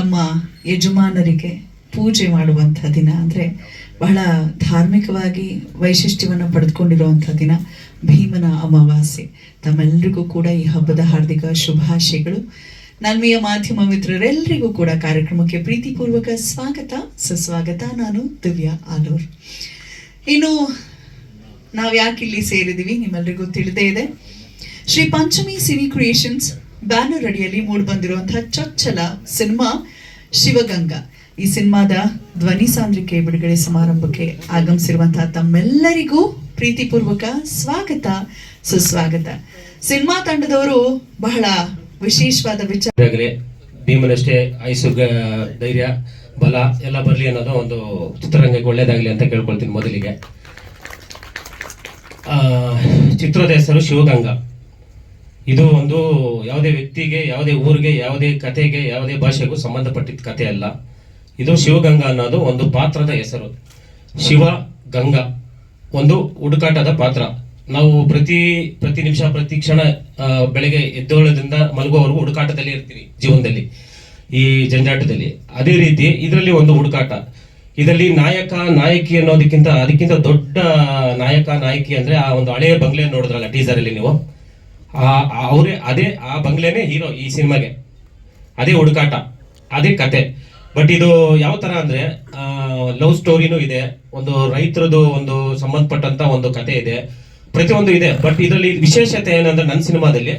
ತಮ್ಮ ಯಜಮಾನರಿಗೆ ಪೂಜೆ ಮಾಡುವಂಥ ದಿನ. ಅಂದರೆ ಬಹಳ ಧಾರ್ಮಿಕವಾಗಿ ವೈಶಿಷ್ಟ್ಯವನ್ನು ಪಡೆದುಕೊಂಡಿರುವಂಥ ದಿನ ಭೀಮನ ಅಮಾವಾಸ್ಯೆ. ತಮ್ಮೆಲ್ಲರಿಗೂ ಕೂಡ ಈ ಹಬ್ಬದ ಹಾರ್ದಿಕ ಶುಭಾಶಯಗಳು. ನಲ್ಮೆಯ ಮಾಧ್ಯಮ ಮಿತ್ರರೆಲ್ಲರಿಗೂ ಕೂಡ ಕಾರ್ಯಕ್ರಮಕ್ಕೆ ಪ್ರೀತಿಪೂರ್ವಕ ಸ್ವಾಗತ. ಸುಸ್ವಾಗತ, ನಾನು ದಿವ್ಯಾ ಆಲೂರ್. ಇನ್ನು ನಾವು ಯಾಕೆ ಇಲ್ಲಿ ಸೇರಿದ್ದೀವಿ ನಿಮ್ಮೆಲ್ಲರಿಗೂ ತಿಳಿದೇ ಇದೆ. Shri Panchami cine creations banner ಅಡಿಯಲ್ಲಿ ಮೂಡಿ ಬಂದಿರುವಂತಹ ಚೊಚ್ಚಲ ಸಿನಿಮಾ ಶಿವಗಂಗಾ. ಈ ಸಿನಿಮಾದ ಧ್ವನಿ ಸಾಂದ್ರಿಕೆ ಬಿಡುಗಡೆ ಸಮಾರಂಭಕ್ಕೆ ಆಗಮಿಸಿರುವಂತಹ ತಮ್ಮೆಲ್ಲರಿಗೂ ಪ್ರೀತಿಪೂರ್ವಕ ಸ್ವಾಗತ, ಸುಸ್ವಾಗತ. ಸಿನಿಮಾ ತಂಡದವರು ಬಹಳ ವಿಶೇಷವಾದ ವಿಚಾರ ಭೀಮನಷ್ಟೇ ಐಸುರ್ಗ ಧೈರ್ಯ, ಬಲ ಎಲ್ಲ ಬರಲಿ ಅನ್ನೋದು ಒಂದು ಚಿತ್ರರಂಗಕ್ಕೆ ಒಳ್ಳೇದಾಗಲಿ ಅಂತ ಕೇಳ್ಕೊಳ್ತೀನಿ ಮೊದಲಿಗೆ. ಚಿತ್ರದ ಹೆಸರು ಶಿವಗಂಗಾ. ಇದು ಒಂದು ಯಾವುದೇ ವ್ಯಕ್ತಿಗೆ, ಯಾವುದೇ ಊರಿಗೆ, ಯಾವುದೇ ಕಥೆಗೆ, ಯಾವುದೇ ಭಾಷೆಗೂ ಸಂಬಂಧಪಟ್ಟಿದ್ದ ಕಥೆ ಅಲ್ಲ. ಇದು ಶಿವಗಂಗಾ ಅನ್ನೋದು ಒಂದು ಪಾತ್ರದ ಹೆಸರು. ಶಿವ ಗಂಗಾ, ಒಂದು ಹುಡುಕಾಟದ ಪಾತ್ರ. ನಾವು ಪ್ರತಿ ಪ್ರತಿ ನಿಮಿಷ, ಪ್ರತಿ ಕ್ಷಣ ಬೆಳಗ್ಗೆ ಎದ್ದೇಳೋದ್ರಿಂದ ಮಲಗುವವರೆಗೂ ಹುಡುಕಾಟದಲ್ಲಿ ಇರ್ತೀವಿ ಜೀವನದಲ್ಲಿ, ಈ ಜಂಜಾಟದಲ್ಲಿ. ಅದೇ ರೀತಿ ಇದರಲ್ಲಿ ಒಂದು ಹುಡುಕಾಟ. ಇದರಲ್ಲಿ ನಾಯಕ, ನಾಯಕಿ ಅನ್ನೋದಕ್ಕಿಂತ ಅದಕ್ಕಿಂತ ದೊಡ್ಡ ನಾಯಕ, ನಾಯಕಿ ಅಂದ್ರೆ ಆ ಒಂದು ಹಳೆಯ ಬಂಗ್ಲೆ ನೋಡಿದ್ರಲ್ಲ ಟೀಸರ್ ಅಲ್ಲಿ ನೀವು? ಅವರೇ, ಅದೇ ಆ ಬಂಗ್ಲೆನೇ ಹೀರೋ ಈ ಸಿನಿಮಾಗೆ. ಅದೇ ಹುಡುಕಾಟ, ಅದೇ ಕತೆ. ಬಟ್ ಇದು ಯಾವ ಥರ ಅಂದರೆ ಲವ್ ಸ್ಟೋರಿನೂ ಇದೆ, ಒಂದು ರೈತರದು ಒಂದು ಸಂಬಂಧಪಟ್ಟಂತ ಒಂದು ಕತೆ ಇದೆ, ಪ್ರತಿಯೊಂದು ಇದೆ. ಬಟ್ ಇದರಲ್ಲಿ ವಿಶೇಷತೆ ಏನಂದ್ರೆ ನನ್ನ ಸಿನಿಮಾದಲ್ಲಿ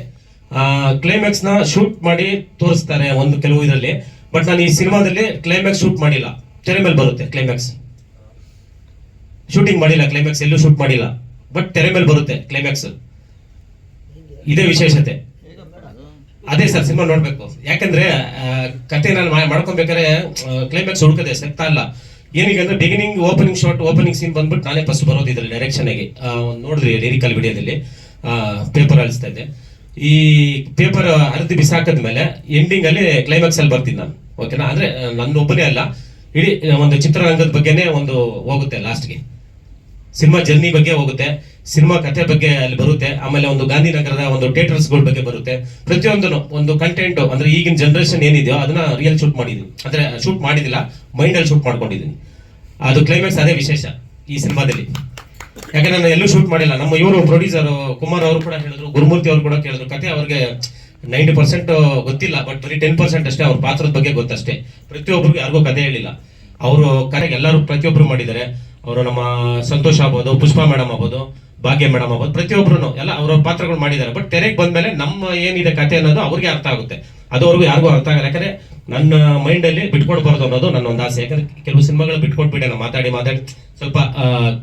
ಕ್ಲೈಮ್ಯಾಕ್ಸ್ನ ಶೂಟ್ ಮಾಡಿ ತೋರಿಸ್ತಾರೆ ಒಂದು ಕೆಲವು ಇದರಲ್ಲಿ. ಬಟ್ ನಾನು ಈ ಸಿನಿಮಾದಲ್ಲಿ ಕ್ಲೈಮ್ಯಾಕ್ಸ್ ಶೂಟ್ ಮಾಡಿಲ್ಲ. ತೆರೆ ಮೇಲೆ ಬರುತ್ತೆ ಕ್ಲೈಮ್ಯಾಕ್ಸ್ ಶೂಟಿಂಗ್ ಮಾಡಿಲ್ಲ ಕ್ಲೈಮ್ಯಾಕ್ಸ್ ಎಲ್ಲೂ ಶೂಟ್ ಮಾಡಿಲ್ಲ. ಬಟ್ ತೆರೆ ಮೇಲೆ ಬರುತ್ತೆ ಕ್ಲೈಮ್ಯಾಕ್ಸ್ ಇದೇ ವಿಶೇಷತೆ. ಅದೇ ಸರ್ ಸಿನಿಮಾ ನೋಡ್ಬೇಕು. ಯಾಕಂದ್ರೆ ಕತೆ ನಾನು ಮಾಡ್ಕೊಬೇಕಾದ್ರೆ ಕ್ಲೈಮ್ಯಾಕ್ಸ್ ಹುಡುಕದೆ ಸಿಗ್ತಾ ಇಲ್ಲ ಏನಿಗೆ ಅಂದ್ರೆ beginning opening shot opening scene ಬಂದ್ಬಿಟ್ಟು ನಾನೇ ಫಸ್ಟ್ ಬರೋದು ಇದ್ರಲ್ಲಿ ಡೈರೆಕ್ಷನ್ ಆಗಿ ನೋಡಿದ್ರಿ ಲಿರಿಕಲ್ ವಿಡಿಯೋದಲ್ಲಿ. ಪೇಪರ್ ಅಳಿಸ್ತಾ ಇದ್ದೆ. ಈ ಪೇಪರ್ ಅರ್ಧಿ ಬಿಸಾಕದ್ಮೇಲೆ ಎಂಡಿಂಗ್ ಅಲ್ಲಿ ಕ್ಲೈಮ್ಯಾಕ್ಸ್ ಅಲ್ಲಿ ಬರ್ತೀನಿ ನಾನು. ಓಕೆನಾ ಅಂದ್ರೆ ನನ್ನ ಒಬ್ಬನೇ ಅಲ್ಲ. ಇಡೀ ಒಂದು ಚಿತ್ರರಂಗದ ಬಗ್ಗೆನೇ ಒಂದು ಹೋಗುತ್ತೆ ಲಾಸ್ಟ್ಗೆ ಸಿನಿಮಾ ಜರ್ನಿ ಬಗ್ಗೆ ಹೋಗುತ್ತೆ. ಸಿನಿಮಾ ಕಥೆ ಬಗ್ಗೆ ಅಲ್ಲಿ ಬರುತ್ತೆ. ಆಮೇಲೆ ಒಂದು ಗಾಂಧಿನಗರದ ಒಂದು ಥಿಯೇಟರ್ಸ್ಗಳ ಬಗ್ಗೆ ಬರುತ್ತೆ. ಪ್ರತಿಯೊಂದನ್ನು ಒಂದು ಕಂಟೆಂಟ್ ಅಂದ್ರೆ ಈಗಿನ ಜನರೇಷನ್ ಏನಿದೆಯೋ ಅದನ್ನ ರಿಯಲ್ ಶೂಟ್ ಮಾಡಿದೀನಿ ಅಂದ್ರೆ ಶೂಟ್ ಮಾಡಿದಿಲ್ಲ ಮೈಂಡ್ ಅಲ್ಲಿ ಶೂಟ್ ಮಾಡ್ಕೊಂಡಿದ್ದೀನಿ ಅದು ಕ್ಲೈಮ್ಯಾಕ್ಸ್ ಅದೇ ವಿಶೇಷ ಈ ಸಿನಿಮಾದಲ್ಲಿ. ಯಾಕಂದ್ರೆ ನಾನು ಎಲ್ಲೂ ಶೂಟ್ ಮಾಡಿಲ್ಲ. ನಮ್ಮ ಇವರು ಪ್ರೊಡ್ಯೂಸರ್ ಕುಮಾರ್ ಅವರು ಕೂಡ ಹೇಳಿದ್ರು, ಗುರುಮೂರ್ತಿ ಅವರು ಕೂಡ ಕೇಳಿದ್ರು. ಕತೆ ಅವ್ರಿಗೆ ನೈಂಟಿ ಪರ್ಸೆಂಟ್ ಗೊತ್ತಿಲ್ಲ ಬಟ್ ಬರೀ ಟೆನ್ ಪರ್ಸೆಂಟ್ ಅಷ್ಟೇ ಅವ್ರ ಪಾತ್ರದ ಬಗ್ಗೆ ಗೊತ್ತಷ್ಟೇ. ಪ್ರತಿಯೊಬ್ಬರಿಗೂ ಯಾರಿಗೂ ಕತೆ ಹೇಳಿಲ್ಲ. ಅವರು ಕರೆಗೆ ಎಲ್ಲರೂ ಪ್ರತಿಯೊಬ್ಬರು ಮಾಡಿದ್ದಾರೆ. ಅವರು ನಮ್ಮ ಸಂತೋಷ್ ಆಗ್ಬೋದು, ಪುಷ್ಪಾ ಮೇಡಮ್ ಆಗ್ಬೋದು ಭಾಗ್ಯ ಮೇಡಮ್ ಆಗ್ಬೋದು ಪ್ರತಿಯೊಬ್ಬರು ಎಲ್ಲ ಅವರ ಪಾತ್ರಗಳು ಮಾಡಿದ್ದಾರೆ. ಬಟ್ ತೆರೆಗೆ ಬಂದ್ಮೇಲೆ ನಮ್ಮ ಏನಿದೆ ಕತೆ ಅನ್ನೋದು ಅವ್ರಿಗೆ ಅರ್ಥ ಆಗುತ್ತೆ. ಅದು ಅವ್ರಿಗೂ ಯಾರಿಗೂ ಅರ್ಥ ಆಗಲ್ಲ. ಯಾಕಂದ್ರೆ ನನ್ನ ಮೈಂಡ್ ಅಲ್ಲಿ ಬಿಟ್ಕೊಡ್ಬಾರ್ದು ಅನ್ನೋದು ನನ್ನ ಒಂದು ಆಸೆ. ಯಾಕಂದ್ರೆ ಕೆಲವು ಸಿನಿಮಾಗಳು ಬಿಟ್ಕೊಟ್ಬಿಟ್ಟೆ ಮಾತಾಡಿ ಮಾತಾಡಿ ಸ್ವಲ್ಪ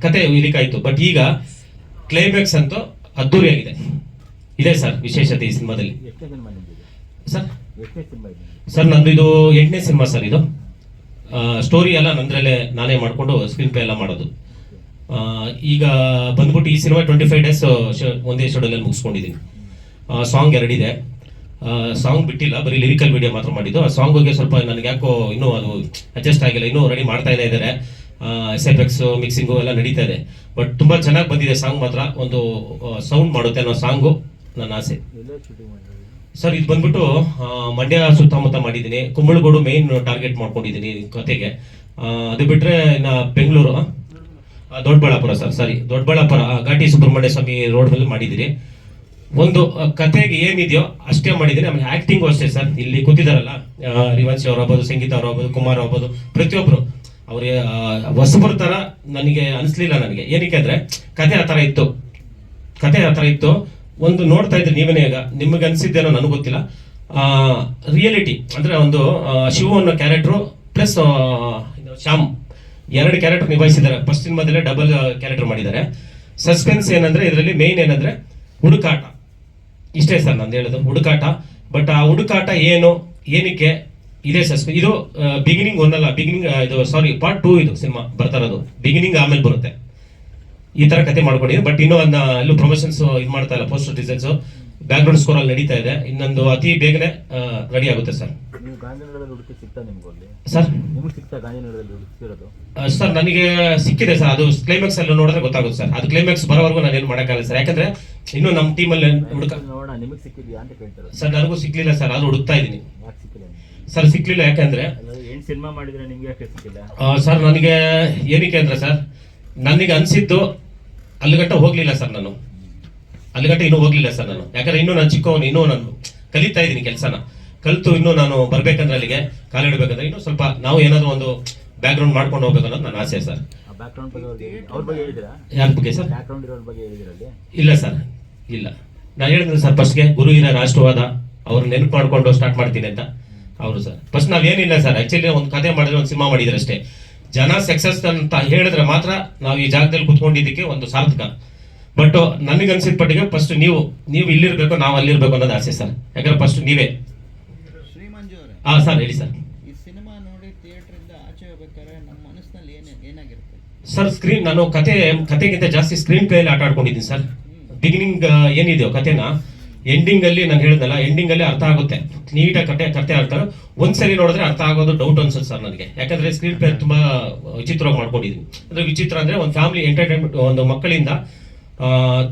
ಕತೆ ಇಲಿಕಾಯ್ತು ಬಟ್ ಈಗ ಕ್ಲೈಮ್ಯಾಕ್ಸ್ ಅಂತೂ ಅದ್ದೂರಿಯಾಗಿದೆ. ಇದೆ ಸರ್ ವಿಶೇಷತೆ ಈ ಸಿನಿಮಾದಲ್ಲಿ. ಸರ್? ಸರ್, ನಂದು ಇದು ಎಂಟನೇ ಸಿನಿಮಾ ಸರ್ ಇದು. ಸ್ಟೋರಿ ಎಲ್ಲ ನಂದ್ರಲ್ಲೇ ನಾನೇ ಮಾಡಿಕೊಂಡು ಸ್ಕ್ರೀನ್ ಪ್ಲೇ ಎಲ್ಲ ಮಾಡೋದು. ಈಗ ಬಂದ್ಬಿಟ್ಟು ಈ ಸಿನಿಮಾ ಟ್ವೆಂಟಿ ಫೈವ್ ಡೇಸ್ ಒಂದೇ ಶೆಡ್ಯೂಲಲ್ಲಿ ಮುಗಿಸ್ಕೊಂಡಿದ್ದೀನಿ ಸಾಂಗ್ ಎರಡಿದೆ. ಸಾಂಗ್ ಬಿಟ್ಟಿಲ್ಲ, ಬರೀ ಲಿರಿಕಲ್ ವಿಡಿಯೋ ಮಾತ್ರ ಮಾಡಿದ್ದು. ಆ ಸಾಂಗ್ ಬಗ್ಗೆ ಸ್ವಲ್ಪ ನನಗೆ ಯಾಕೋ ಇನ್ನೂ ಅದು ಅಡ್ಜಸ್ಟ್ ಆಗಿಲ್ಲ, ಇನ್ನೂ ರೆಡಿ ಮಾಡ್ತಾ ಇದ್ದಾರೆ. ಎಸ್ ಎಫ್ ಎಕ್ಸ್ ಮಿಕ್ಸಿಂಗು ಎಲ್ಲ ನಡೀತಾ ಇದೆ. ಬಟ್ ತುಂಬ ಚೆನ್ನಾಗಿ ಬಂದಿದೆ ಸಾಂಗ್ ಮಾತ್ರ. ಒಂದು ಸೌಂಡ್ ಮಾಡುತ್ತೆ ಅನ್ನೋ ಸಾಂಗು, ನನ್ನ ಆಸೆ. ಸರ್, ಇದು ಬಂದ್ಬಿಟ್ಟು ಮಂಡ್ಯ ಸುತ್ತಮುತ್ತ ಮಾಡಿದ್ದೀನಿ. ಕುಂಬಳಗೋಡು ಮೇನ್ ಟಾರ್ಗೆಟ್ ಮಾಡ್ಕೊಂಡಿದ್ದೀನಿ ಕತೆಗೆ. ಅದು ಬಿಟ್ಟರೆ ಇನ್ನು Bengaluru. Doddaballapur sir sorry Doddaballapur Ghati Subrahmanya Swamy road ಮೇಲೆ ಮಾಡಿದ್ದೀರಿ. ಒಂದು ಕಥೆಗೆ ಏನಿದೆಯೋ ಅಷ್ಟೇ ಮಾಡಿದ್ದೀನಿ ಆಮೇಲೆ ಆಕ್ಟಿಂಗು ಅಷ್ಟೇ ಸರ್. ಇಲ್ಲಿ ಕೂತಿದಾರಲ್ಲ ರಿವಂಶಿ ಅವ್ರು ಆಗ್ಬೋದು, ಸಂಗೀತ ಅವ್ರು ಆಗ್ಬೋದು, ಕುಮಾರ್ ಆಗ್ಬೋದು ಪ್ರತಿಯೊಬ್ಬರು ಅವ್ರಿಗೆ ಹೊಸಬರ ತರ ನನಗೆ ಅನಿಸ್ಲಿಲ್ಲ ನನಗೆ. ಏನಕ್ಕೆ ಅಂದ್ರೆ ಕತೆ ಆ ಥರ ಇತ್ತು. ಕತೆ ಆ ಥರ ಇತ್ತು. ಒಂದು ನೋಡ್ತಾ ಇದ್ರಿ ನೀವೇನೇ ಈಗ? ನಿಮಗೆ ಅನಿಸಿದ್ದೇನೋ ನನಗೆ ಗೊತ್ತಿಲ್ಲ. ರಿಯಾಲಿಟಿ ಅಂದರೆ ಒಂದು ಶಿವ ಅನ್ನೋ ಕ್ಯಾರೆಕ್ಟ್ರು ಪ್ಲಸ್ ಶ್ಯಾಮ್. ಎರಡು ಕ್ಯಾರೆಕ್ಟರ್ ನಿಭಾಯಿಸಿದ್ದಾರೆ. ಫಸ್ಟ್ ಸಿನಿಮಾದಲ್ಲೇ ಡಬಲ್ ಕ್ಯಾರೆಕ್ಟರ್ ಮಾಡಿದ್ದಾರೆ. ಸಸ್ಪೆನ್ಸ್ ಏನಂದ್ರೆ ಇದರಲ್ಲಿ ಮೇನ್ ಏನಂದ್ರೆ ಹುಡುಕಾಟ. ಇಷ್ಟೇ ಸರ್ ನಂದು ಹೇಳೋದು, ಹುಡುಕಾಟ. ಬಟ್ ಆ ಹುಡುಕಾಟ ಏನು, ಏನಕ್ಕೆ ಇದೇ ಸಸ್ಪೆನ್ಸ್ ಇದು ಬಿಗಿನಿಂಗ್ ಒಂದಲ್ಲ ಬಿಗಿನಿಂಗ್ ಇದು ಸಾರಿ ಪಾರ್ಟ್ ಟೂ ಇದು ಸಿನಿಮಾ ಬರ್ತಾ ಇರೋದು. ಬಿಗಿನಿಂಗ್ ಆಮೇಲೆ ಬರುತ್ತೆ. ಈ ತರ ಕತೆ ಮಾಡ್ಕೊಂಡಿದ್ದೀನಿ. ಬಟ್ ಇನ್ನೂ ಅದನ್ನ ಎಲ್ಲೂ ಪ್ರಮೋಷನ್ಸ್ ಇದು ಮಾಡ್ತಾ ಇಲ್ಲ poster designs background score ಅಲ್ಲಿ ನಡೀತಾ ಇದೆ. ಇನ್ನೊಂದು ಅತಿ ಬೇಗನೆ ರೆಡಿ ಆಗುತ್ತೆ ಸರ್. ನೀವು ಗಾಂಧಿನಗರದಲ್ಲಿ ಹುಡುಕಿ ಸಿಗ್ತಾ ನಿಮ್ಗೆ ಅಲ್ಲಿ? ಸರ್? ನಿಮ್ಗೆ ಸಿಗ್ತಾ ಗಾಂಧಿನಗರದಲ್ಲಿ ಸರ್ ನನಗೆ ಸಿಕ್ಕಿದೆ ಸರ್. ಅದು ಕ್ಲೈಮ್ಯಾಕ್ಸ್ ಅಲ್ಲಿ ನೋಡಿದ್ರೆ ಗೊತ್ತಾಗುತ್ತೆ ಸರ್. ಅದು ಕ್ಲೈಮ್ಯಾಕ್ಸ್ ಬರೋವರೆಗೂ ನಾನು ಏನು ಮಾಡೋಕ್ಕಾಗಲ್ಲ ಸರ್. ಯಾಕಂದ್ರೆ ಇನ್ನು ನಮ್ಮ ಟೀಮಲ್ಲಿ ಹುಡುಕ ನೋಡೋಣ ನಿಮಗೆ ಸಿಕ್ಕಿದ್ಯಾ ಅಂತ ಕೇಳ್ತಾರೆ. ಸರ್ ನನಗೂ ಸಿಕ್ಲಿಲ್ಲ ಸರ್. ಅದು ಹುಡುಕ್ತಾ ಇದ್ದೀನಿ. ಯಾಕೆ ಸಿಕ್ಕಿಲ್ಲ ಸರ್ ಸಿಕ್ಲಿಲ್ಲ ಯಾಕಂದ್ರೆ ಏನು ಸಿನಿಮಾ ಮಾಡಿದ್ರೆ ನಿಮ್ಗೆ ಯಾಕೆ ಸಿಕ್ಕಿಲ್ಲ? ಸರ್ ನನಗೆ ಏನಕ್ಕೆ ಅಂದ್ರೆ ಸರ್ ನನಗೆ ಅನ್ಸಿದ್ದು ಅಲ್ಲಿಗಟ್ಟ ಹೋಗ್ಲಿಲ್ಲ ಸರ್ ನಾನು. ಅಲ್ಲಿಗಟ್ಟ ಇನ್ನೂ ಹೋಗ್ಲಿಲ್ಲ ಸರ್ ನಾನು. ಯಾಕಂದ್ರೆ ಇನ್ನೂ ನಾನು ಚಿಕ್ಕವನು ಇನ್ನೂ ನಾನು ಕಲಿತಾ ಇದ್ದೀನಿ ಕೆಲಸನ. ಕಲಿತು ಇನ್ನೂ ನಾನು ಬರ್ಬೇಕಂದ್ರೆ ಅಲ್ಲಿಗೆ ಕಾಲಿಡಬೇಕಂದ್ರೆ ಇನ್ನೂ ಸ್ವಲ್ಪ ನಾವು ಏನಾದ್ರು ಒಂದು ಬ್ಯಾಕ್ ಗ್ರೌಂಡ್ ಮಾಡ್ಕೊಂಡು ಹೋಗ್ಬೇಕು ಅನ್ನೋದು ನನ್ನ ಆಸೆ ಸರ್. ಯಾರ ಬಗ್ಗೆ ಸರ್? ಇಲ್ಲ ಸರ್ ಇಲ್ಲ. ನಾನು ಹೇಳಿದ್ರೆ ಸರ್ ಫಸ್ಟ್ಗೆ ಗುರು ಇರ ರಾಷ್ಟ್ರವಾದ ಅವ್ರು ನೆನಪು ಮಾಡ್ಕೊಂಡು ಸ್ಟಾರ್ಟ್ ಮಾಡ್ತೀನಿ ಅಂತ. ಅವರು ಸರ್. ಫಸ್ಟ್ ನಾವೇನಿಲ್ಲ ಸರ್ ಆಕ್ಚುಲಿ ಒಂದು ಕತೆ ಮಾಡಿದ್ರೆ ಒಂದು ಸಿನಿಮಾ ಮಾಡಿದ್ರೆ ಅಷ್ಟೇ ಜನ ಸಕ್ಸಸ್ ಅಂತ ಹೇಳಿದ್ರೆ ಮಾತ್ರ ನಾವು ಈ ಜಾಗದಲ್ಲಿ ಕುತ್ಕೊಂಡಿದ್ದಕ್ಕೆ ಒಂದು ಸಾರ್ಥಕ. ಬಟ್ ನನಗೆ ಅನ್ಸಿದ ಪಟ್ಟಿಗೆ ಫಸ್ಟ್ ನೀವು ನೀವು ಇಲ್ಲಿರ್ಬೇಕು ನಾವು ಅಲ್ಲಿರ್ಬೇಕು ಅನ್ನೋದು ಆಸೆ ಸರ್. ಯಾಕಂದ್ರೆ ಫಸ್ಟ್ ನೀವೇ. ಹಾ ಸರ್ ಹೇಳಿ ಸರ್. ಈ ಸಿನಿಮಾ ನೋಡಿ ಥಿಯೇಟ್ರಿಂದ ಆಚೆ ಹೋಗ್ಬೇಕಾದ್ರೆ ನಮ್ಮ ಮನಸ್ಸಿನಲ್ಲಿ ಏನೇ ಏನಾಗಿರುತ್ತೆ? ಸರ್ ಸ್ಕ್ರೀನ್ ನಾನು ಕತೆ ಕತೆಗಿಂತ ಜಾಸ್ತಿ ಸ್ಕ್ರೀನ್ ಪ್ಲೇಯಲ್ಲಿ ಆಟ ಆಡ್ಕೊಂಡಿದ್ದೀನಿ ಸರ್. ಬಿಗಿನಿಂಗ್ ಏನಿದೆಯೋ ಕತೆನ ಎಂಡಿಂಗ್ ಅಲ್ಲಿ ನಾನು ಹೇಳಿದ್ನಲ್ಲ ಎಂಡಿಂಗ್ ಅಲ್ಲಿ ಅರ್ಥ ಆಗುತ್ತೆ. ನೀಟಾಗಿ ಕತೆ ಕತೆ ಆಡ್ತಾರೆ. ಒಂದ್ಸರಿ ನೋಡಿದ್ರೆ ಅರ್ಥ ಆಗೋದು ಡೌಟ್ ಅನ್ಸುತ್ತೆ ಸರ್ ನನಗೆ. ಯಾಕಂದ್ರೆ ಸ್ಕ್ರೀನ್ ಪ್ಲೇ ತುಂಬಾ ವಿಚಿತ್ರವಾಗಿ ಮಾಡ್ಕೊಂಡಿದ್ದೀನಿ. ಅಂದ್ರೆ ವಿಚಿತ್ರ ಅಂದ್ರೆ ಒಂದು ಫ್ಯಾಮಿಲಿ ಎಂಟರ್ಟೈನ್ಮೆಂಟ್ ಒಂದು ಮಕ್ಕಳಿಂದ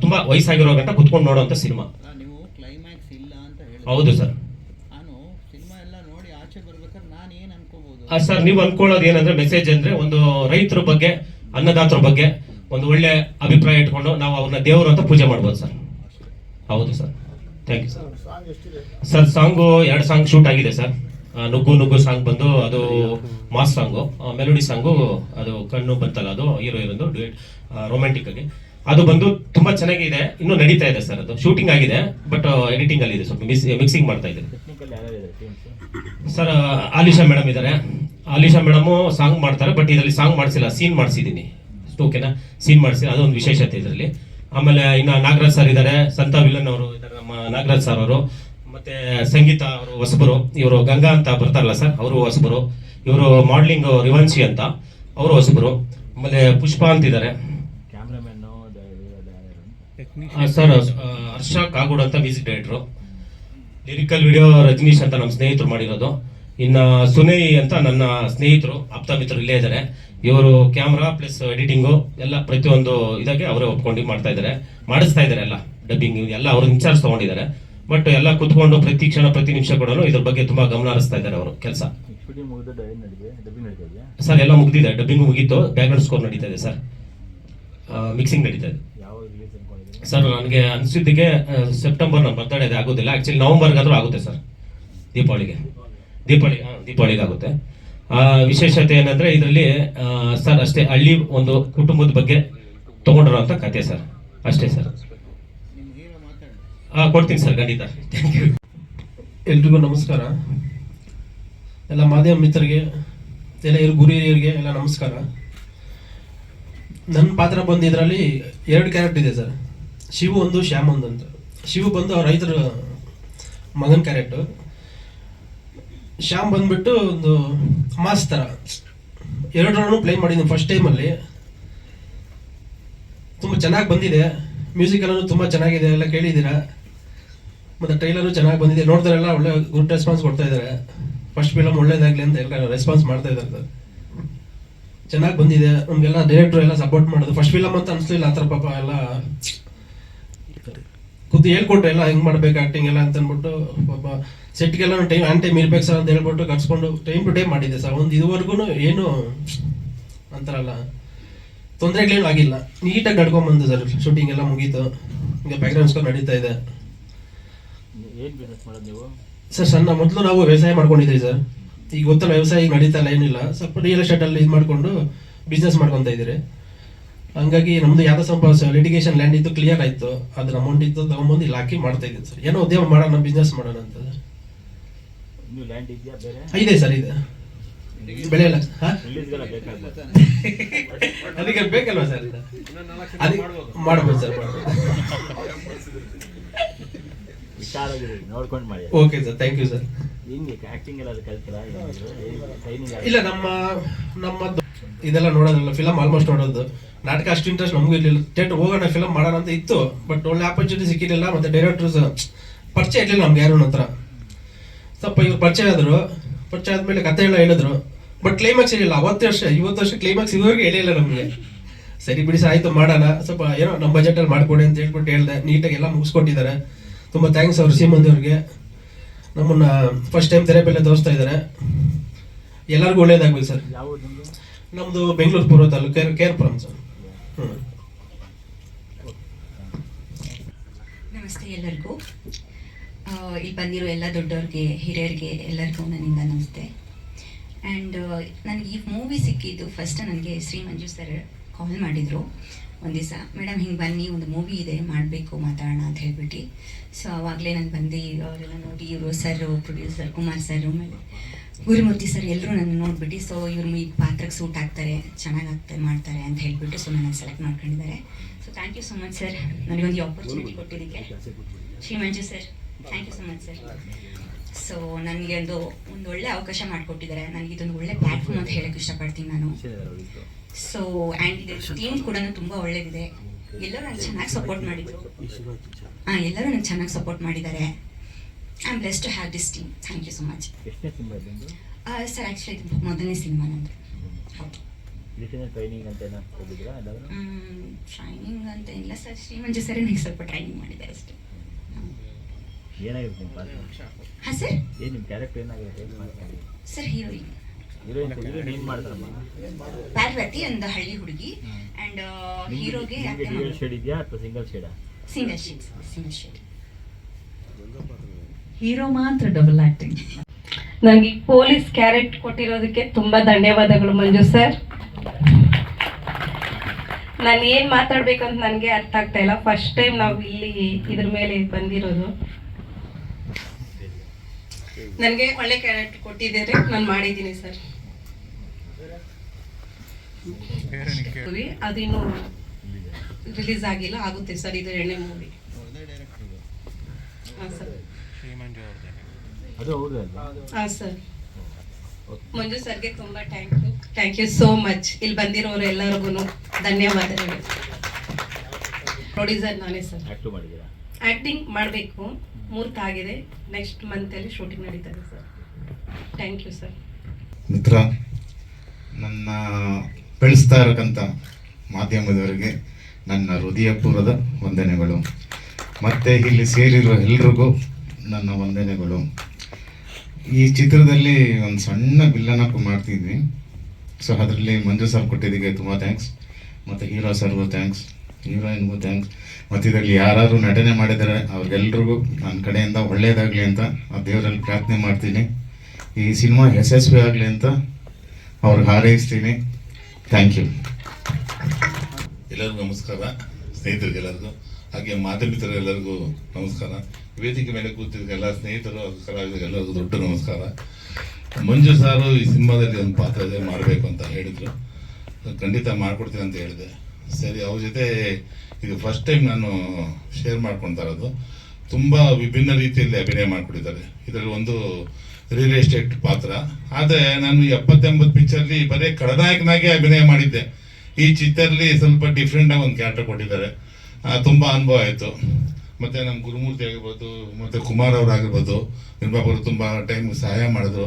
ತುಂಬಾ ವಯಸ್ಸಾಗಿರೋ ಗಂಟ ಕುತ್ಕೊಂಡು ನೋಡುವಂತ ಸಿನಿಮಾ. ಹೌದು ಸರ್. ಸರ್ ನೀವು ಅನ್ಕೊಳ್ಳೋದು ಏನಂದ್ರೆ ಮೆಸೇಜ್ ಅಂದ್ರೆ ಒಂದು ರೈತರ ಬಗ್ಗೆ ಅನ್ನದಾತರ ಬಗ್ಗೆ ಒಂದು ಒಳ್ಳೆ ಅಭಿಪ್ರಾಯ ಇಟ್ಕೊಂಡು ನಾವು ಅವ್ರನ್ನ ದೇವರು ಅಂತ ಪೂಜೆ ಮಾಡ್ಬೋದು ಸರ್. ಹೌದು sir. Thank you sir sir song ಎರಡು ಸಾಂಗ್ ಶೂಟ್ ಆಗಿದೆ ಸರ್. ನುಗ್ಗು ನುಗ್ಗು ಸಾಂಗ್ ಬಂದು ಅದು ಮಾಸ್ ಸಾಂಗು ಮೆಲೋಡಿ ಸಾಂಗು ಅದು ಕಣ್ಣು ಬಂತಲ್ಲ ಅದು ಹೀರೋ ಇರೋದು ಡ್ಯೂಯೇಟ್ ರೊಮ್ಯಾಂಟಿಕ್ ಆಗಿ. ಅದು ಬಂದು ತುಂಬಾ ಚೆನ್ನಾಗಿದೆ. ಇನ್ನು ನಡೀತಾ ಇದೆ ಸರ್ ಅದು. ಶೂಟಿಂಗ್ ಆಗಿದೆ ಬಟ್ ಎಡಿಟಿಂಗ್ ಅಲ್ಲಿ ಇದೆ ಸ್ವಲ್ಪ ಮಿಕ್ಸಿಂಗ್ ಮಾಡ್ತಾ ಇದ್ದಾರೆ ಸರ್ ಆಲಿಶಾ ಮೇಡಮ್ ಇದ್ದಾರೆ. ಆಲಿಶಾ ಮೇಡಮ್ ಸಾಂಗ್ ಮಾಡ್ತಾರೆ ಬಟ್ ಇದರಲ್ಲಿ ಸಾಂಗ್ ಮಾಡಿಸಿಲ್ಲ ಸೀನ್ ಮಾಡಿಸಿದ್ದೀನಿ. ಓಕೆನಾ ಸೀನ್ ಮಾಡಿಸಿ ಅದೊಂದು ವಿಶೇಷತೆ ಇದರಲ್ಲಿ. ಆಮೇಲೆ ಇನ್ನು ನಾಗರಾಜ್ ಸರ್ ಇದ್ದಾರೆ ಸಂತ ವಿಲನ್ ಅವರು ಇದ್ದಾರೆ ನಮ್ಮ ನಾಗರಾಜ್ ಸರ್ ಅವರು. ಮತ್ತೆ ಸಂಗೀತ ಅವರು ಹೊಸಬರು. ಇವರು ಗಂಗಾ ಅಂತ ಬರ್ತಾರಲ್ಲ ಸರ್ ಅವರು ಹೊಸಬರು. ಇವರು ಮಾಡ್ಲಿಂಗ್ ರಿವನ್ಸಿ ಅಂತ ಅವರು ಹೊಸಬರು. ಆಮೇಲೆ ಪುಷ್ಪ ಅಂತಿದ್ದಾರೆ. ಸರ್ ಹರ್ಷ ಕಾಗೋಡ್ ಅಂತ music director lyrical video Rajneesh ಅಂತ ನಮ್ಮ ಸ್ನೇಹಿತರು ಮಾಡಿರೋದು. ಇನ್ನ ಸುನೈ ಅಂತ ನನ್ನ ಸ್ನೇಹಿತರು ಆಪ್ತ ಮಿತ್ರರು ಇಲ್ಲೇ ಇದ್ದಾರೆ ಇವರು ಕ್ಯಾಮ್ರಾ ಪ್ಲಸ್ ಎಡಿಟಿಂಗು ಎಲ್ಲ ಪ್ರತಿಯೊಂದು ಇದಕ್ಕೆ ಅವರೇ ಒಪ್ಕೊಂಡು ಮಾಡ್ತಾ ಇದ್ದಾರೆ ಮಾಡಿಸ್ತಾ ಇದ್ದಾರೆ ಎಲ್ಲ ಡಬ್ಬಿಂಗ್ ಎಲ್ಲ ಅವರು ಇನ್ಚಾರ್ಜ್ ತಗೊಂಡಿದ್ದಾರೆ ಬಟ್ ಎಲ್ಲ ಕುತ್ಕೊಂಡು ಪ್ರತಿ ಕ್ಷಣ ಪ್ರತಿ ನಿಮಿಷ ಕೂಡ ಇದ್ರ ಬಗ್ಗೆ ತುಂಬಾ ಗಮನ ಹರಿಸ್ತಾ ಇದ್ದಾರೆ ಅವರು ಕೆಲಸ. ಸರ್ ಎಲ್ಲ ಮುಗ್ದಿದೆ ಡಬ್ಬಿಂಗ್ ಮುಗೀತು ಬ್ಯಾಕ್ಗ್ರೌಂಡ್ ಸ್ಕೋರ್ ನಡೀತಾ ಇದೆ ಸರ್. ಮಿಕ್ಸಿಂಗ್ ನಡೀತಾ ಇದೆ. ಸರ್, ನನಗೆ ಅನಿಸಿದ್ದಕ್ಕೆ ಸೆಪ್ಟೆಂಬರ್ ನಮ್ಮ ಬರ್ತಡೇ ಇದೆ ಆಗೋದಿಲ್ಲ. ಆ್ಯಕ್ಚುಲಿ ನವಂಬರ್ಗಾದರೂ ಆಗುತ್ತೆ ಸರ್, ದೀಪಾವಳಿಗೆ. ದೀಪಾವಳಿ ಹಾಂ ದೀಪಾವಳಿಗೆ ಆಗುತ್ತೆ. ವಿಶೇಷತೆ ಏನಂದರೆ ಇದರಲ್ಲಿ ಸರ್, ಅಷ್ಟೇ ಹಳ್ಳಿ ಒಂದು ಕುಟುಂಬದ ಬಗ್ಗೆ ತಗೊಂಡಿರೋ ಅಂತ ಕತೆ ಸರ್. ಅಷ್ಟೇ ಸರ್. ಹಾಂ ಕೊಡ್ತೀನಿ ಸರ್, ಖಂಡಿತ. ಥ್ಯಾಂಕ್ ಯು ಎಲ್ರಿಗೂ ನಮಸ್ಕಾರ. ಎಲ್ಲ ಮಾಧ್ಯಮ ಮಿತ್ರರಿಗೆ, ಎಲ್ಲ ಇರು ಗುರಿಯರಿಗೆ ಎಲ್ಲ ನಮಸ್ಕಾರ. ನನ್ನ ಪಾತ್ರ ಬಂದು ಎರಡು ಕ್ಯಾರೆಕ್ಟ್ ಇದೆ ಸರ್. ಶಿವು ಒಂದು, ಶ್ಯಾಮ್ ಒಂದು ಅಂತ. ಶಿವು ಬಂದು ಅವ್ರ ರೈತರ ಮಗನ ಕ್ಯಾರೆಕ್ಟು ಶ್ಯಾಮ್ ಬಂದ್ಬಿಟ್ಟು ಒಂದು ಮಾಸ್ ಥರ ಎರಡರೂ ಪ್ಲೇ ಮಾಡಿದ್ದೀನಿ ಫಸ್ಟ್ ಟೈಮಲ್ಲಿ ತುಂಬ ಚೆನ್ನಾಗಿ ಬಂದಿದೆ. ಮ್ಯೂಸಿಕ್ ಎಲ್ಲನೂ ತುಂಬ ಚೆನ್ನಾಗಿದೆ, ಎಲ್ಲ ಕೇಳಿದ್ದೀರಾ? ಮತ್ತೆ ಟ್ರೈಲರು ಚೆನ್ನಾಗಿ ಬಂದಿದೆ. ನೋಡಿದ್ರೆಲ್ಲ ಒಳ್ಳೆ ಗುಡ್ ರೆಸ್ಪಾನ್ಸ್ ಕೊಡ್ತಾ ಇದ್ದಾರೆ. ಫಸ್ಟ್ ಫಿಲಮ್ ಒಳ್ಳೇದಾಗ್ಲಿ ಅಂತ ಎಲ್ಲ ರೆಸ್ಪಾನ್ಸ್ ಮಾಡ್ತಾ ಇದ್ದಾರೆ ಚೆನ್ನಾಗಿ ಬಂದಿದೆ. ನಮಗೆಲ್ಲ ಡೈರೆಕ್ಟ್ರು ಎಲ್ಲ ಸಪೋರ್ಟ್ ಮಾಡೋದು ಫಸ್ಟ್ ಫಿಲಮ್ ಅಂತ ಅನ್ಸ್ಲಿಲ್ಲ, ಆ ಥರ ಪಾಪ ಎಲ್ಲ ಖುದ್ದು ಹೇಳ್ಕೊಟ್ರೆ ಎಲ್ಲ ಹೆಂಗ್ ಮಾಡ್ಬೇಕು ಆಕ್ಟಿಂಗ್ ಎಲ್ಲ ಅಂತ ಅನ್ಬಿಟ್ಟು ಒಬ್ಬ ಸೆಟ್ಗೆಲ್ಲ ಟೈಮ್ ಆನ್ ಟೈಮ್ ಇರ್ಬೇಕು ಸರ್ ಅಂತ ಹೇಳ್ಬಿಟ್ಟು ಕಟ್ಸ್ಕೊಂಡು ಟೈಮ್ ಟು ಟೈಮ್ ಮಾಡಿದ್ದೆ ಸರ್ ಒಂದು ಇದುವರೆಗೂ ಏನು ಅಂತಾರಲ್ಲ ತೊಂದರೆಗಳೇನು ಆಗಿಲ್ಲ. ನೀಟಾಗಿ ನಡ್ಕೊಂಬಂದು ಸರ್ ಶೂಟಿಂಗ್ ಎಲ್ಲ ಮುಗೀತು. ಈಗ ಬ್ಯಾಕ್ಗ್ರೌಂಡ್ ಸ್ಕೋರ್ ನಡೀತಾ ಇದೆ. ಸರ್ ಸಣ್ಣ ಮೊದಲು ನಾವು ವ್ಯವಸಾಯ ಮಾಡ್ಕೊಂಡಿದ್ದೀವಿ ಸರ್ ಈಗ ಗೊತ್ತಲ್ಲ ವ್ಯವಸಾಯ ಈಗ ನಡೀತಾ ಇಲ್ಲ ಏನಿಲ್ಲ. ಸ್ವಲ್ಪ ರಿಯಲ್ ಎಸ್ಟೇಟ್ ಅಲ್ಲಿ ಇದು ಮಾಡಿಕೊಂಡು ಬಿಸ್ನೆಸ್ ಮಾಡ್ಕೊತಾ ಇದ್ದೀರಿ. ಹಂಗಾಗಿ ನಮ್ದು ಯಾವ್ದೋ ಸ್ವಲ್ಪ ಲಿಟಿಗೇಷನ್ ಲ್ಯಾಂಡ್ ಇತ್ತು ಕ್ಲಿಯರ್ ಆಯ್ತು. ಅದ್ರ ಅಮೌಂಟ್ ಇತ್ತು ತಗೊಂಬಂದು ಇಲ್ಲಿ ಹಾಕಿ ಮಾಡ್ತಾ ಇದ್ದೀನಿ ಸರ್. ಏನೋ ಉದ್ಯಮ ಮಾಡೋಣ ಬಿಸ್ನೆಸ್ ಮಾಡೋಣ ಅಂತ. ಇದೆ ಸರ್ ಇದೆ. ಬೆಳೆಯಲ್ಲ. ಅದಕ್ಕೆ ಬೇಕಲ್ವಾ ಸರ್? ಅದಕ್ಕೆ ಮಾಡ್ಬೋದು ಸರ್ ನೋಡ್ಕೊಂಡು ಮಾಡಿ. Okay sir thank you sir. Acting ಎಲ್ಲ ಇಲ್ಲ ನಮ್ಮ ನಮ್ಮ ಇದೆಲ್ಲ ನೋಡೋದಿಲ್ಲ ಫಿಲಮ್ ಆಲ್ಮೋಸ್ಟ್ ನೋಡೋದು. ನಾಟಕ ಅಷ್ಟು ಇಂಟ್ರೆಸ್ಟ್ ನಮಗೂ ಇರಲಿಲ್ಲ. ಥಿಯೇಟರ್ ಹೋಗೋಣ ಫಿಲಮ್ ಮಾಡೋಣ ಅಂತ ಇತ್ತು. ಬಟ್ ಒಳ್ಳೆ ಆಪರ್ಚುನಿಟಿ ಸಿಕ್ಕಿರಲಿಲ್ಲ. ಮತ್ತೆ ಡೈರೆಕ್ಟರ್ಸ್ ಪರಿಚಯ ಇರಲಿಲ್ಲ ನಮ್ಗೆ ಯಾರು ಹತ್ರ. ಸ್ವಲ್ಪ ಇವ್ರು ಪರಿಚಯ ಆದರು. ಪರಿಚಯ ಆದ್ಮೇಲೆ ಕತೆ ಎಲ್ಲ ಹೇಳಿದ್ರು. ಬಟ್ ಕ್ಲೈಮ್ಯಾಕ್ಸ್ ಇರಲಿಲ್ಲ. ಅವತ್ತು ವರ್ಷ, ಇವತ್ತು ವರ್ಷ ಕ್ಲೈಮ್ಯಾಕ್ಸ್ ಇದುವರೆಗೆ ಹೇಳಿಲ್ಲ ನಮಗೆ. ಸರಿ ಬಿಡಿಸಿ ಆಯ್ತು, ಮಾಡೋಣ. ಸ್ವಲ್ಪ, ಏನೋ ನಮ್ಮ ಬಜೆಟಲ್ಲಿ ಮಾಡ್ಕೊಡಿ ಅಂತ ಹೇಳ್ಬಿಟ್ಟು ಹೇಳಿದೆ. ನೀಟಾಗಿ ಎಲ್ಲ ಮುಗಿಸ್ಕೊಟ್ಟಿದ್ದಾರೆ. ತುಂಬ ಥ್ಯಾಂಕ್ಸ್ ಅವ್ರು ಸೀಮಂದಿ ಅವ್ರಿಗೆ. ನಮ್ಮನ್ನ ಫಸ್ಟ್ ಟೈಮ್ ತೆರೆ ಮೇಲೆ ತೋರಿಸ್ತಾ ಇದ್ದಾರೆ. ಎಲ್ಲರಿಗೂ ಒಳ್ಳೇದಾಗ್ಬೇಕು ಸರ್ ನಮ್ಮದು ಬೆಂಗಳೂರು ಪೂರ್ವ ತಾಲೂಕು ಕೇರ್ ಕೇರ್ಪುರಂ ಸರ್ ನಮಸ್ತೆ ಎಲ್ಲರಿಗೂ. ಇಲ್ಲಿ ಬಂದಿರೋ ಎಲ್ಲ ದೊಡ್ಡವ್ರಿಗೆ, ಹಿರಿಯರಿಗೆ ಎಲ್ಲರಿಗೂ ನನ್ನಿಂದ ನಮಸ್ತೆ. ಆ್ಯಂಡ್ ನನಗೆ ಈ ಮೂವಿ ಸಿಕ್ಕಿದ್ದು ಫಸ್ಟ್ ನನಗೆ ಶ್ರೀ ಮಂಜು ಸರ್ ಕಾಲ್ ಮಾಡಿದರು. ಒಂದು ದಿವಸ ಮೇಡಮ್ ಹಿಂಗೆ ಬನ್ನಿ, ಒಂದು ಮೂವಿ ಇದೆ, ಮಾಡಬೇಕು, ಮಾತಾಡೋಣ, ಅಂತ ಹೇಳ್ಬಿಟ್ಟು. ಸೊ ಆವಾಗಲೇ ನಾನು ಬಂದು ಅವರೆಲ್ಲ ನೋಡಿ, ಇವರು ಸರ್ ಪ್ರೊಡ್ಯೂಸರ್ ಕುಮಾರ್ ಸರ್ ಆಮೇಲೆ ಗುರುಮೂರ್ತಿ ಸರ್ ಎಲ್ಲರೂ ನನ್ನ ನೋಡ್ಬಿಟ್ಟು ಸೊ ಇವ್ರು ಈ ಪಾತ್ರಕ್ಕೆ ಸೂಟ್ ಆಗ್ತಾರೆ ಚೆನ್ನಾಗಿ ಮಾಡ್ತಾರೆ ಅಂತ ಹೇಳಿಬಿಟ್ಟು ಸೊ ನನ್ನ ಸೆಲೆಕ್ಟ್ ಮಾಡ್ಕೊಂಡಿದ್ದಾರೆ. So thank you so much sir ನನಗೊಂದು ಆಪರ್ಚುನಿಟಿ ಕೊಟ್ಟಿದ್ದಕ್ಕೆ. Shri Manju sir thank you so much sir so ನನಗೆ ಒಂದು ಒಂದು ಒಳ್ಳೆ ಅವಕಾಶ ಮಾಡಿಕೊಟ್ಟಿದ್ದಾರೆ. ನನಗೆ ಇದೊಂದು ಒಳ್ಳೆ ಪ್ಲ್ಯಾಟ್ಫಾರ್ಮ್ ಅಂತ ಹೇಳಕ್ಕೆ ಇಷ್ಟಪಡ್ತೀನಿ ನಾನು. ಸೊ ಆ್ಯಂಡ್ ಇದು ಟೀಮ್ ಕೂಡ ತುಂಬ ಒಳ್ಳೇದಿದೆ. ಎಲ್ಲರೂ ನನಗೆ ಚೆನ್ನಾಗಿ ಸಪೋರ್ಟ್ ಮಾಡಿದ್ರು. ಹಾಂ, ಎಲ್ಲರೂ ನನಗೆ ಚೆನ್ನಾಗಿ ಸಪೋರ್ಟ್ ಮಾಡಿದ್ದಾರೆ. I am bless to have this team thank you so much ಎಷ್ಟನೇ ಸಿನಿಮಾ ಇದೊಂದು ಸರ್ ಆ್ಯಕ್ಚುಲಿ ಇದು ಮೊದಲನೇ ಸಿನಿಮಾ ನಂದು. ಹೌದು. ಇದಕ್ಕಿಂತ ಟ್ರೈನಿಂಗ್ ಅಂತ ಏನೋ ಹೋಗಿದ್ರಾ ಎಲ್ಲಾದ್ರೂ ಟ್ರೈನಿಂಗ್ ಅಂತ ಇಲ್ಲ ಸರ್ ಶ್ರೀಮಂಜು ಸರ್ ನನಗೆ ಸ್ವಲ್ಪ ಟ್ರೈನಿಂಗ್ ಮಾಡಿದ್ದಾರೆ ಅಷ್ಟೇ. ಏನಾಗಿರುತ್ತೆ ನಿಮ್ಮ ಪಾತ್ರ? ಹಾಂ ಸರ್ ಏನು ನಿಮ್ಮ ಕ್ಯಾರೆಕ್ಟರ್ ಏನಾಗಿರುತ್ತೆ? ಏನು ಮಾಡ್ತಾರೆ? ಸರ್ ಹೀರೋಯಿನ್ ಹೀರೋಯಿನ್ ಹೀರೋಯಿನ್ ಏನು ಮಾಡ್ತಾರಮ್ಮ? ಪಾರ್ವತಿ ಒಂದು ಹಳ್ಳಿ ಹುಡುಗಿ. ಆ್ಯಂಡ್ ಹೀರೋಗೆ ನಿಮಗೆ ರಿಯಲ್ ಶೇಡ್ ಇದೆಯಾ ಅಥವಾ single ಶೇಡಾ single shade single shade hero ಮಾತ್ರ ಡಬಲ್ ಆಕ್ಟಿಂಗ್ ನನಗೆ ಪೊಲೀಸ್ ಕ್ಯಾರೆಟ್ ಕೊಟ್ಟಿರೋದಕ್ಕೆ ತುಂಬಾ ಧನ್ಯವಾದಗಳು ಮಂಜು ಸರ್. ನಾನು ಏನು ಮಾತಾಡ್ಬೇಕಂತ ನನಗೆ ಅರ್ಥ ಆಗ್ತಾ ಇಲ್ಲ. ಫಸ್ಟ್ ಟೈಮ್ ನಾವು ಇಲ್ಲಿ ಇದ್ರ ಮೇಲೆ ಬಂದಿರೋದು. ನನಗೆ ಒಳ್ಳೆ ಕ್ಯಾರೆಟ್ ಕೊಟ್ಟಿದ್ದೇನೆ ನಾನು ಮಾಡಿದ್ದೀನಿ ಸರ್. ಅದು ಇನ್ನು ರಿಲೀಸ್ ಆಗಿಲ್ಲ. ಆಗುತ್ತೆ ಸರ್ ಇದು ಎಣ್ಣೆ ಮೂವಿ ಹಾಂ ಸರ್. ಅದು ಹೌದು? ಅಲ್ವಾ ಹಾಂ ಸರ್. ಮಂಜು ಸರ್ಗೆ ತುಂಬ thank you thank you so much ಇಲ್ಲಿ ಬಂದಿರೋರು ಎಲ್ಲರಿಗೂ ಧನ್ಯವಾದಗಳು. ಪ್ರೊಡ್ಯೂಸರ್ ನಾನೇ ಸರ್. ಆ್ಯಕ್ಟು ಮಾಡಿದ್ದೀರಾ? ಆ್ಯಕ್ಟಿಂಗ್ ಮಾಡಬೇಕು. ಮೂರ್ತ ಆಗಿದೆ. ನೆಕ್ಸ್ಟ್ ಮಂತಲ್ಲಿ ಶೂಟಿಂಗ್ ನಡೀತದೆ ಸರ್. ಥ್ಯಾಂಕ್ ಯು ಸರ್ ಮಿತ್ರ ನನ್ನ ಬೆಳೆಸ್ತಾ ಇರಕ್ಕಂಥ ಮಾಧ್ಯಮದವರಿಗೆ ನನ್ನ ಹೃದಯಪೂರ್ವದ ವಂದನೆಗಳು. ಮತ್ತು ಇಲ್ಲಿ ಸೇರಿರುವ ಎಲ್ರಿಗೂ ನನ್ನ ವಂದನೆಗಳು. ಈ ಚಿತ್ರದಲ್ಲಿ ಒಂದು ಸಣ್ಣ ವಿಲ್ಲನಕ್ಕೂ ಮಾಡ್ತಿದ್ವಿ. ಸೊ ಅದರಲ್ಲಿ ಮಂಜು ಸರ್ ಕೊಟ್ಟಿದ್ದಕ್ಕೆ ತುಂಬ ಥ್ಯಾಂಕ್ಸ್ ಮತ್ತು ಹೀರೋ ಸರ್ಗೂ ಥ್ಯಾಂಕ್ಸ್ ಹೀರೋಯಿನ್ಗೂ ಥ್ಯಾಂಕ್ಸ್ ಮತ್ತು ಇದರಲ್ಲಿ ಯಾರು ನಟನೆ ಮಾಡಿದ್ದಾರೆ ಅವ್ರಿಗೆಲ್ರಿಗೂ ನನ್ನ ಕಡೆಯಿಂದ ಒಳ್ಳೆಯದಾಗಲಿ ಅಂತ ಆ ದೇವರಲ್ಲಿ ಪ್ರಾರ್ಥನೆ ಮಾಡ್ತೀನಿ. ಈ ಸಿನಿಮಾ ಯಶಸ್ವಿ ಆಗಲಿ ಅಂತ ಅವ್ರಿಗೆ ಹಾರೈಸ್ತೀನಿ. ಥ್ಯಾಂಕ್ ಯು ಎಲ್ಲರಿಗೂ ನಮಸ್ಕಾರ. ಸ್ನೇಹಿತರಿಗೆಲ್ಲರಿಗೂ, ಹಾಗೆ ಮಾಧ್ಯಮಿತರೆಲ್ಲರಿಗೂ ನಮಸ್ಕಾರ. ವೇದಿಕೆ ಮೇಲೆ ಕೂತಿದ್ದ ಎಲ್ಲ ಸ್ನೇಹಿತರು ಹಾಗೂ ಕಲಾವಿದರಿಗೆಲ್ಲರಿಗೂ ದೊಡ್ಡ ನಮಸ್ಕಾರ. ಮಂಜು ಸಾರು ಈ ಸಿನಿಮಾದಲ್ಲಿ ಒಂದು ಪಾತ್ರ ಇದೆ ಮಾಡಬೇಕು ಅಂತ ಹೇಳಿದರು. ಖಂಡಿತ ಮಾಡಿಕೊಡ್ತೀನಿ ಅಂತ ಹೇಳಿದೆ. ಸರಿ, ಅವ್ರ ಜೊತೆ ಇದು ಫಸ್ಟ್ ಟೈಮ್ ನಾನು ಶೇರ್ ಮಾಡ್ಕೊಳ್ತಾ ಇರೋದು. ತುಂಬ ವಿಭಿನ್ನ ರೀತಿಯಲ್ಲಿ ಅಭಿನಯ ಮಾಡಿಕೊಟ್ಟಿದ್ದಾರೆ. ಇದರಲ್ಲಿ ಒಂದು ರಿಯಲ್ ಎಸ್ಟೇಟ್ ಪಾತ್ರ. ಆದರೆ ನಾನು ಎಪ್ಪತ್ತೆಂಬತ್ತು ಪಿಕ್ಚರ್ಲಿ ಬರೀ ಖಳನಾಯಕನಾಗೇ ಅಭಿನಯ ಮಾಡಿದ್ದೆ. ಈ ಚಿತ್ರದಲ್ಲಿ ಸ್ವಲ್ಪ ಡಿಫ್ರೆಂಟಾಗಿ ಒಂದು ಕ್ಯಾರೆಕ್ಟರ್ ಕೊಟ್ಟಿದ್ದಾರೆ. ತುಂಬಾ ಅನುಭವ ಆಯಿತು. ಮತ್ತೆ ನಮ್ಮ ಗುರುಮೂರ್ತಿ ಆಗಿರ್ಬೋದು, ಮತ್ತೆ ಕುಮಾರ್ ಅವರಾಗಿರ್ಬೋದು ನಿರ್ಮಾಪಕರು ತುಂಬಾ ಟೈಮ್ ಸಹಾಯ ಮಾಡಿದ್ರು.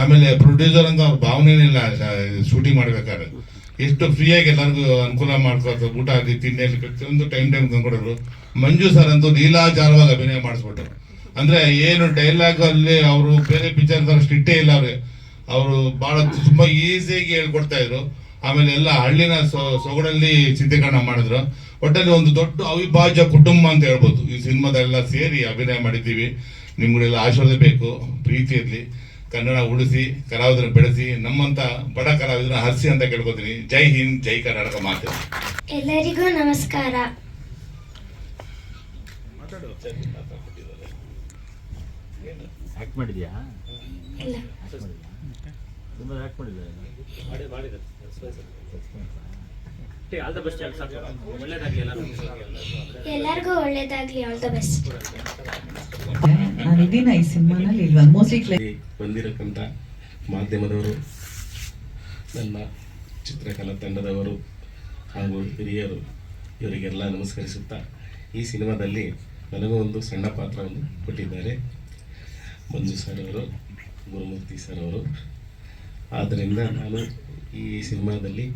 ಆಮೇಲೆ ಪ್ರೊಡ್ಯೂಸರ್ ಅಂತ ಅವ್ರ ಭಾವನೆ ಇಲ್ಲ ಶೂಟಿಂಗ್ ಮಾಡ್ಬೇಕಾದ್ರೆ. ಎಷ್ಟು ಫ್ರೀಯಾಗಿ ಎಲ್ಲರಿಗೂ ಅನುಕೂಲ ಮಾಡ್ಕೊಳ್ತಾರೆ ಊಟ ಆಗಲಿ ತಿಂಡಿ ಆಗಲಿ ಪ್ರತಿಯೊಂದು ಟೈಮ್ ಟೈಮ್ ತಂದ್ಕೊಡೋರು. ಮಂಜು ಸರ್ ಅಂತೂ ಲೀಲಾಚಾರವಾಗಿ ಅಭಿನಯ ಮಾಡಿಸ್ಬಿಟ್ರು. ಅಂದ್ರೆ ಏನು ಡೈಲಾಗ್ ಅಲ್ಲಿ ಅವರು ಬೇರೆ ಪಿಕ್ಚರ್ ಸ್ಟಿಟ್ಟೇ ಇಲ್ಲ ಅವ್ರಿಗೆ. ಅವರು ಬಹಳ ತುಂಬಾ ಈಸಿಯಾಗಿ ಹೇಳ್ಕೊಡ್ತಾ ಇದ್ರು. ಆಮೇಲೆ ಎಲ್ಲ ಹಳ್ಳಿನ ಸೊ- ಸೊಗಡಲ್ಲಿ ಚಿತ್ರೀಕರಣ ಮಾಡಿದ್ರು. ಒಟ್ಟಲ್ಲಿ ಒಂದು ದೊಡ್ಡ ಅವಿಭಾಜ್ಯ ಕುಟುಂಬ ಅಂತ ಹೇಳ್ಬೋದು. ಈ ಸಿನಿಮಾದೆಲ್ಲ ಸೇರಿ ಅಭಿನಯ ಮಾಡಿದ್ದೀವಿ. ನಿಮ್ಗಳೆಲ್ಲ ಆಶೀರ್ವಾದ ಬೇಕು ಪ್ರೀತಿ ಇರಲಿ. ಕನ್ನಡ ಉಳಿಸಿ ಕಲಾವಿದರ ಬೆಳೆಸಿ ನಮ್ಮಂತ ಬಡ ಕಲಾವಿದರ ಹರಿಸಿ ಅಂತ ಕೇಳ್ಕೊತೀನಿ. ಜೈ ಹಿಂದ್ ಜೈ ಕರ್ನಾಟಕ ಮಾತು. ಎಲ್ಲರಿಗೂ ನಮಸ್ಕಾರ. ಮಾಡಿದ್ಯಾ? ತುಂಬ ಆ್ಯಕ್ಟ್ ಮಾಡಿದ್ದಾರೆ ಆಲ್ ದ ಬೆಸ್ಟ್ ಒಳ್ಳೇದಾಗಲಿ ಎಲ್ಲರಿಗೂ ಒಳ್ಳೇದಾಗ್ಲಿ ಆಲ್ ದ ಬೆಸ್ಟ್ ನಾನು ಇದೀನ ಈ ಸಿನಿಮಾನಲ್ಲಿ ಇಲ್ವಾ? ಮೋಸ್ಟ್ಲಿ ಬಂದಿರಕ್ಕಂಥ ಮಾಧ್ಯಮದವರು ನನ್ನ ಚಿತ್ರಕಲಾ ತಂಡದವರು ಹಾಗೂ ಹಿರಿಯರು ಇವರಿಗೆಲ್ಲ ನಮಸ್ಕರಿಸುತ್ತಾ ಈ ಸಿನಿಮಾದಲ್ಲಿ ನನಗೂ ಒಂದು ಸಣ್ಣ ಪಾತ್ರವನ್ನು ಕೊಟ್ಟಿದ್ದಾರೆ. ಮಂಜು ಸರ್ ಅವರು ಗುರುಮೂರ್ತಿ ಸರ್ ಅವರು. ಆದ್ದರಿಂದ ನಾನು ಈ ಸಿನಿಮಾದಲ್ಲಿ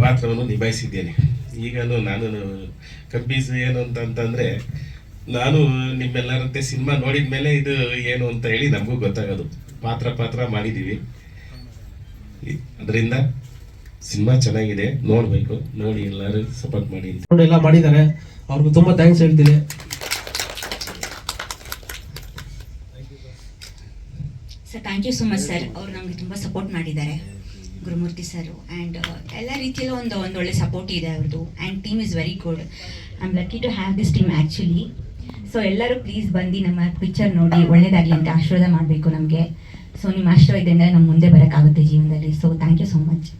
ಪಾತ್ರವನ್ನು ನಿಭಾಯಿಸಿದ್ದೇನೆ. ಈಗಲೂ ನಾನು ಕಬ್ಬೀಸ್ ಏನು ಅಂತ ಅಂತಂದರೆ, ನಾನು ನಿಮ್ಮೆಲ್ಲರಂತೆ ಸಿನಿಮಾ ನೋಡಿದ ಮೇಲೆ ಇದು ಏನು ಅಂತ ಹೇಳಿ ನಮಗೂ ಗೊತ್ತಾಗೋದು. ಪಾತ್ರ ಪಾತ್ರ ಮಾಡಿದ್ದೀವಿ. ಅದರಿಂದ ಸಿನಿಮಾ ಚೆನ್ನಾಗಿದೆ, ನೋಡಬೇಕು. ನೋಡಿ ಎಲ್ಲರೂ ಸಪೋರ್ಟ್ ಮಾಡಿ ಎಲ್ಲ ಮಾಡಿದ್ದಾರೆ. ಅವ್ರಿಗೂ ತುಂಬಾ ಥ್ಯಾಂಕ್ಸ್ ಹೇಳ್ತೀನಿ sir thank you so much sir ಅವ್ರು ನಮಗೆ ತುಂಬ ಸಪೋರ್ಟ್ ಮಾಡಿದ್ದಾರೆ, ಗುರುಮೂರ್ತಿ ಸರ್ ಆ್ಯಂಡ್ ಎಲ್ಲ ರೀತಿಯಲ್ಲೂ ಒಂದು ಒಂದು ಒಳ್ಳೆ ಸಪೋರ್ಟ್ ಇದೆ ಅವ್ರದ್ದು and team is very good I am lucky to have this team actually so ಎಲ್ಲರೂ ಪ್ಲೀಸ್ ಬಂದು ನಮ್ಮ ಪಿಕ್ಚರ್ ನೋಡಿ, ಒಳ್ಳೇದಾಗಲಿ ಅಂತ ಆಶೀರ್ವಾದ ಮಾಡಬೇಕು ನಮಗೆ. ಸೊ ನಿಮ್ಮ ಆಶೀರ್ವಾದ ಇದೆ ಅಂದರೆ ನಮ್ಮ ಮುಂದೆ ಬರೋಕ್ಕಾಗುತ್ತೆ ಜೀವನದಲ್ಲಿ. So thank you so much